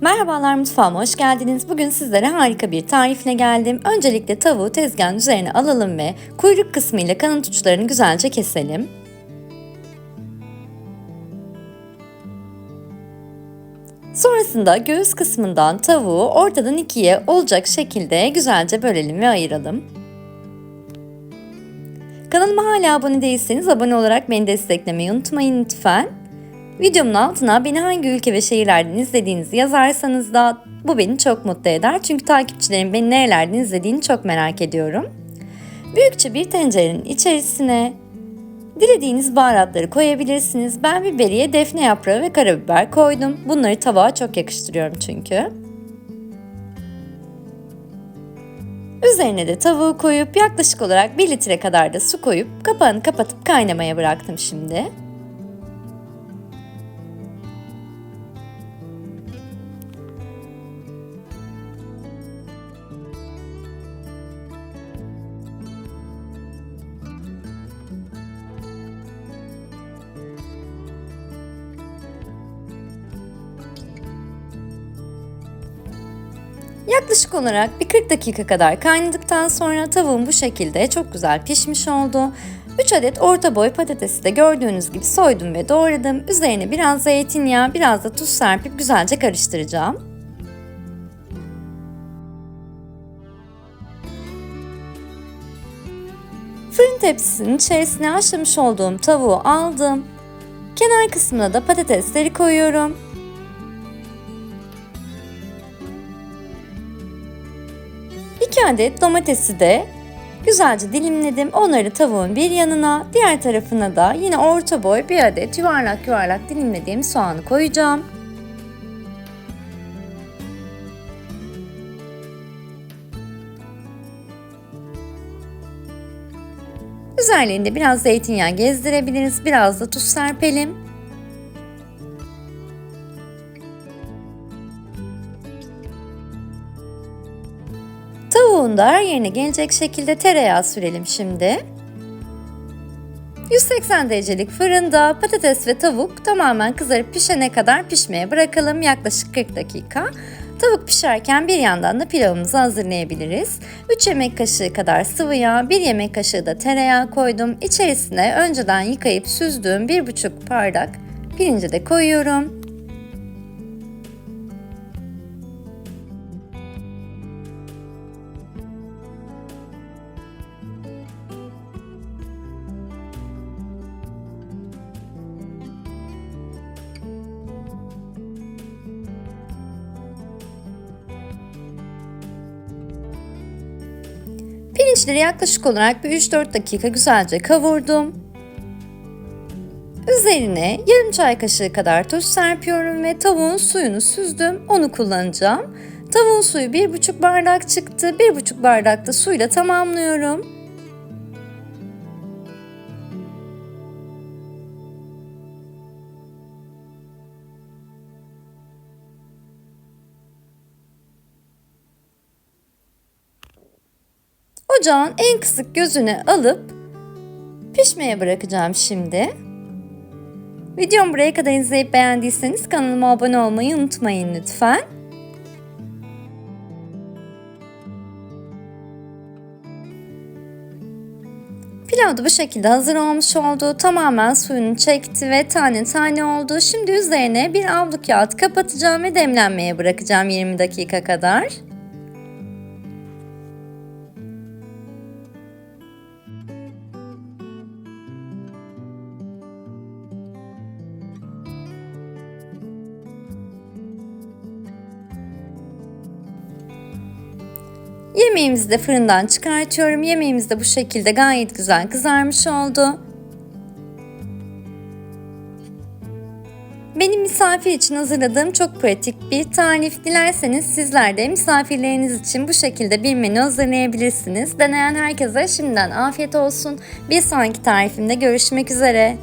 Merhabalar mutfağıma hoş geldiniz. Bugün sizlere harika bir tarifle geldim. Öncelikle tavuğu tezgahın üzerine alalım ve kuyruk kısmı ile kanat uçlarını güzelce keselim. Sonrasında göğüs kısmından tavuğu ortadan ikiye olacak şekilde güzelce bölelim ve ayıralım. Kanalıma hala abone değilseniz abone olarak beni desteklemeyi unutmayın lütfen. Videomun altına beni hangi ülke ve şehirlerden izlediğinizi yazarsanız da bu beni çok mutlu eder. Çünkü takipçilerim beni nerelerden izlediğini çok merak ediyorum. Büyükçe bir tencerenin içerisine dilediğiniz baharatları koyabilirsiniz. Ben biberiye, defne yaprağı ve karabiber koydum. Bunları tabağa çok yakıştırıyorum çünkü. Üzerine de tavuğu koyup yaklaşık olarak 1 litre kadar da su koyup kapağını kapatıp kaynamaya bıraktım şimdi. Yaklaşık olarak bir 40 dakika kadar kaynadıktan sonra tavuğum bu şekilde çok güzel pişmiş oldu. 3 adet orta boy patatesi de gördüğünüz gibi soydum ve doğradım. Üzerine biraz zeytinyağı, biraz da tuz serpip güzelce karıştıracağım. Fırın tepsisinin içerisine haşlamış olduğum tavuğu aldım. Kenar kısmına da patatesleri koyuyorum. 2 adet domatesi de güzelce dilimledim. Onları tavuğun bir yanına, diğer tarafına da yine orta boy bir adet yuvarlak yuvarlak dilimlediğim soğanı koyacağım. Üzerlerinde biraz zeytinyağı gezdirebiliriz. Biraz da tuz serpelim. Tavuğun da her yerine gelecek şekilde tereyağı sürelim şimdi. 180 derecelik fırında patates ve tavuk tamamen kızarıp pişene kadar pişmeye bırakalım yaklaşık 40 dakika. Tavuk pişerken bir yandan da pilavımızı hazırlayabiliriz. 3 yemek kaşığı kadar sıvı yağ, 1 yemek kaşığı da tereyağı koydum. İçerisine önceden yıkayıp süzdüğüm 1,5 bardak pirinci de koyuyorum. Pirinçleri yaklaşık olarak bir 3-4 dakika güzelce kavurdum. Üzerine yarım çay kaşığı kadar tuz serpiyorum ve tavuğun suyunu süzdüm. Onu kullanacağım. Tavuğun suyu 1,5 bardak çıktı. 1,5 bardak da suyla tamamlıyorum. Ocağın en kısık gözüne alıp pişmeye bırakacağım şimdi. Videomu buraya kadar izleyip beğendiyseniz kanalıma abone olmayı unutmayın lütfen. Pilav da bu şekilde hazır olmuş oldu. Tamamen suyunu çekti ve tane tane oldu. Şimdi üzerine bir avlu kağıt kapatacağım ve demlenmeye bırakacağım 20 dakika kadar. Yemeğimizi de fırından çıkartıyorum. Yemeğimiz de bu şekilde gayet güzel kızarmış oldu. Benim misafir için hazırladığım çok pratik bir tarif. Dilerseniz sizler de misafirleriniz için bu şekilde bir menü hazırlayabilirsiniz. Deneyen herkese şimdiden afiyet olsun. Bir sonraki tarifimde görüşmek üzere.